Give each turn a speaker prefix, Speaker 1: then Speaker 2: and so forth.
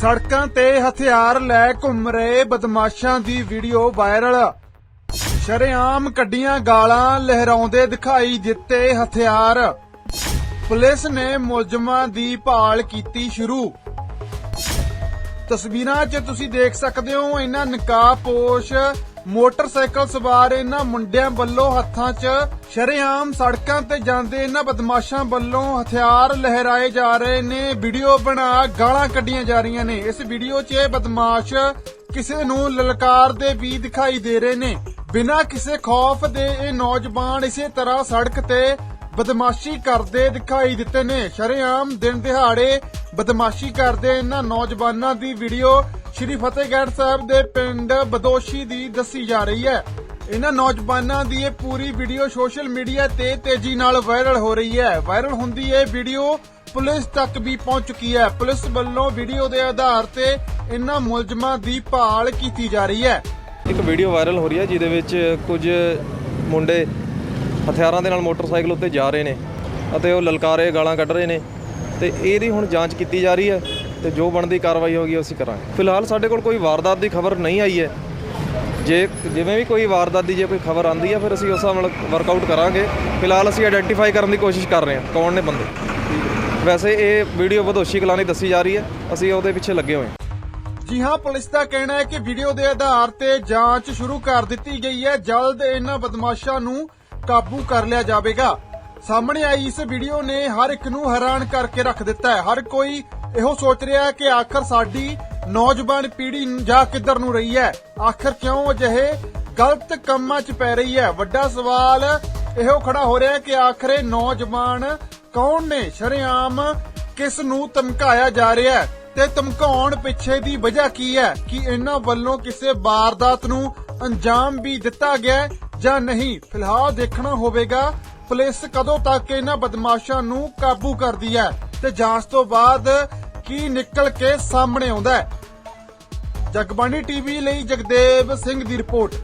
Speaker 1: ਸੜਕਾਂ ਤੇ ਹਥਿਆਰ ਲੈ ਘੁੰਮ ਰਹੇ ਬਦਮਾਸ਼ਾਂ ਦੀ ਵੀਡੀਓ ਵਾਇਰਲ। ਸ਼ਰੇਆਮ ਕੱਡੀਆਂ ਗਾਲਾਂ ਲਹਿਰਾਉਂਦੇ ਦਿਖਾਈ ਦਿੱਤੇ ਹਥਿਆਰ। ਪੁਲਿਸ ਨੇ ਮੁਲਜ਼ਮਾਂ ਦੀ ਭਾਲ ਕੀਤੀ ਸ਼ੁਰੂ। ਤਸਵੀਰਾਂ 'ਚ ਤੁਸੀਂ ਦੇਖ ਸਕਦੇ ਹੋ, ਇਹਨਾਂ ਨਕਾਬਪੋਸ਼ ਮੋਟਰਸਾਈਕਲ ਸਵਾਰ ਇਹਨਾਂ ਮੁੰਡਿਆਂ ਵੱਲੋਂ ਹੱਥਾਂ 'ਚ ਸ਼ਰੇਆਮ ਸੜਕਾਂ ਤੇ ਜਾਂਦੇ ਇਹਨਾਂ ਬਦਮਾਸ਼ਾਂ ਵੱਲੋਂ ਹਥਿਆਰ ਲਹਿਰਾਏ ਜਾ ਰਹੇ ਨੇ। ਵੀਡੀਓ ਬਣਾ ਗਾਲਾਂ ਕੱਢੀਆਂ ਜਾ ਰਹੀਆਂ ਨੇ। ਇਸ ਵੀਡੀਓ 'ਚ ਇਹ ਬਦਮਾਸ਼ ਕਿਸੇ ਨੂੰ ਲਲਕਾਰ ਦੇ ਵੀ ਦਿਖਾਈ ਦੇ ਰਹੇ ਨੇ। ਬਿਨਾਂ ਕਿਸੇ ਖੌਫ ਦੇ ਇਹ ਨੌਜਵਾਨ ਇਸੇ ਤਰ੍ਹਾਂ ਸੜਕ ਤੇ ਬਦਮਾਸ਼ੀ ਕਰਦੇ ਦਿਖਾਈ ਦਿੱਤੇ ਨੇ। ਸ਼ਰੇਆਮ ਦਿਨ ਦਿਹਾੜੇ ਬਦਮਾਸ਼ੀ ਕਰਦੇ ਇਹਨਾਂ ਨੌਜਵਾਨਾਂ ਦੀ ਵੀਡੀਓ ਸ਼੍ਰੀ ਫਤਿਹਗੜ੍ਹ ਸਾਹਿਬ ਦੇ ਪਿੰਡ ਬਦੋਸ਼ੀ ਦੀ ਦੱਸੀ ਜਾ ਰਹੀ ਹੈ। ਇਹਨਾਂ ਨੌਜਵਾਨਾਂ ਦੀ ਇਹ ਪੂਰੀ ਵੀਡੀਓ ਸੋਸ਼ਲ ਮੀਡੀਆ ਤੇ ਤੇਜ਼ੀ ਨਾਲ ਵਾਇਰਲ ਹੋ ਰਹੀ ਹੈ। ਵਾਇਰਲ ਹੁੰਦੀ ਇਹ ਵੀਡੀਓ ਪੁਲਿਸ ਤੱਕ ਵੀ ਪਹੁੰਚ ਚੁੱਕੀ ਹੈ। ਪੁਲਿਸ ਵੱਲੋਂ ਵੀਡੀਓ ਦੇ ਆਧਾਰ ਤੇ ਇਹਨਾਂ ਮੁਲਜ਼ਮਾਂ ਦੀ ਭਾਲ ਕੀਤੀ ਜਾ ਰਹੀ ਹੈ।
Speaker 2: ਇੱਕ ਵੀਡੀਓ ਵਾਇਰਲ ਹੋ ਰਹੀ ਹੈ, ਜਿਹਦੇ ਵਿੱਚ ਕੁਝ ਮੁੰਡੇ ਹਥਿਆਰਾਂ ਦੇ ਨਾਲ ਮੋਟਰਸਾਈਕਲ ਉੱਤੇ ਜਾ ਰਹੇ ਨੇ ਅਤੇ ਉਹ ਲਲਕਾਰੇ ਗਾਲਾਂ ਕੱਢ ਰਹੇ ਨੇ ਤੇ ਇਹਦੀ ਹੁਣ ਜਾਂਚ ਕੀਤੀ ਜਾ ਰਹੀ ਹੈ। ਤੇ ਜੋ ਬਣਦੀ ਕਾਰਵਾਈ ਹੋਗੀ ਉਹ ਅਸੀਂ ਕਰਾਂਗੇ। ਫਿਲਹਾਲ ਸਾਡੇ ਕੋਲ ਕੋਈ ਵਾਰਦਾਤ ਦੀ ਖਬਰ ਨਹੀਂ ਆਈ ਹੈ। ਜੇ ਜਿਵੇਂ ਵੀ ਕੋਈ ਵਾਰਦਾਤ ਦੀ ਜੇ ਕੋਈ ਖਬਰ ਆਂਦੀ ਹੈ, ਫਿਰ ਅਸੀਂ ਉਸ ਹਿਸਾਬ ਨਾਲ ਵਰਕਆਊਟ ਕਰਾਂਗੇ। ਫਿਲਹਾਲ ਅਸੀਂ ਆਇਡੈਂਟੀਫਾਈ ਕਰਨ ਦੀ ਕੋਸ਼ਿਸ਼ ਕਰ ਰਹੇ ਹਾਂ, ਕੌਣ ਨੇ ਬੰਦੇ। ਵੈਸੇ ਇਹ ਵੀਡੀਓ ਵਧੋਸ਼ੀ ਕਲਾਨੀ ਦੱਸੀ ਜਾ ਰਹੀ ਹੈ, ਅਸੀਂ ਉਹਦੇ ਪਿੱਛੇ ਲੱਗੇ ਹੋਏ ਹਾਂ।
Speaker 1: ਜੀ ਹਾਂ, ਪੁਲਿਸ ਦਾ ਕਹਿਣਾ ਹੈ ਕਿ ਵੀਡੀਓ ਦੇ ਆਧਾਰ ਤੇ ਜਾਂਚ ਸ਼ੁਰੂ ਕਰ ਦਿੱਤੀ ਗਈ ਹੈ। ਜਲਦ ਇਹਨਾਂ ਬਦਮਾਸ਼ਾਂ ਨੂੰ ਕਾਬੂ ਕਰ ਲਿਆ ਜਾਵੇਗਾ। ਸਾਹਮਣੇ ਆਈ ਇਸ ਵੀਡੀਓ ਨੇ ਹਰ ਇੱਕ ਨੂੰ ਹੈਰਾਨ ਕਰਕੇ ਰੱਖ ਦਿੱਤਾ ਹੈ। ਹਰ ਕੋਈ ਇਹੋ ਸੋਚ ਰਿਹਾ ਹੈ ਕਿ ਆਖਰ ਸਾਡੀ ਨੌਜਵਾਨ ਪੀੜ੍ਹੀ ਜਾ ਕਿੱਧਰ ਨੂੰ ਰਹੀ ਹੈ? ਆਖਰ ਕਿਉਂ ਅਜਿਹੇ ਗਲਤ ਕੰਮਾਂ 'ਚ ਪੈ ਰਹੀ ਹੈ? ਵੱਡਾ ਸਵਾਲ ਇਹੋ ਖੜਾ ਹੋ ਰਿਹਾ ਹੈ ਕਿ ਆਖਰ ਨੌਜਵਾਨ ਕੌਣ ਨੇ? ਸ਼ਰੇਆਮ ਕਿਸ ਨੂੰ ਧਮਕਾਇਆ ਜਾ ਰਿਹਾ ਹੈ? ਤੇ ਧਮਕਾਉਣ ਪਿੱਛੇ ਦੀ ਵਜ੍ਹਾ ਕੀ ਹੈ? ਕਿ ਇਹਨਾਂ ਵੱਲੋਂ ਕਿਸੇ ਵਾਰਦਾਤ ਨੂੰ ਅੰਜਾਮ ਵੀ ਦਿੱਤਾ ਗਿਆ ਜਾਂ ਨਹੀਂ? ਫਿਲਹਾਲ ਦੇਖਣਾ ਹੋਵੇਗਾ। ਪੁਲਿਸ ਕਦੋਂ ਤੱਕ ਇਹਨਾਂ ਬਦਮਾਸ਼ਾਂ ਨੂੰ ਕਾਬੂ ਕਰਦੀ ਹੈ? ਤੇ ਜਾਂਚ ਤੋਂ ਬਾਅਦ ਕੀ ਨਿਕਲ ਕੇ ਸਾਹਮਣੇ ਆਉਂਦਾ ਹੈ? ਜਗਬਾਣੀ ਟੀਵੀ ਲਈ ਜਗਦੇਵ ਸਿੰਘ ਦੀ ਰਿਪੋਰਟ।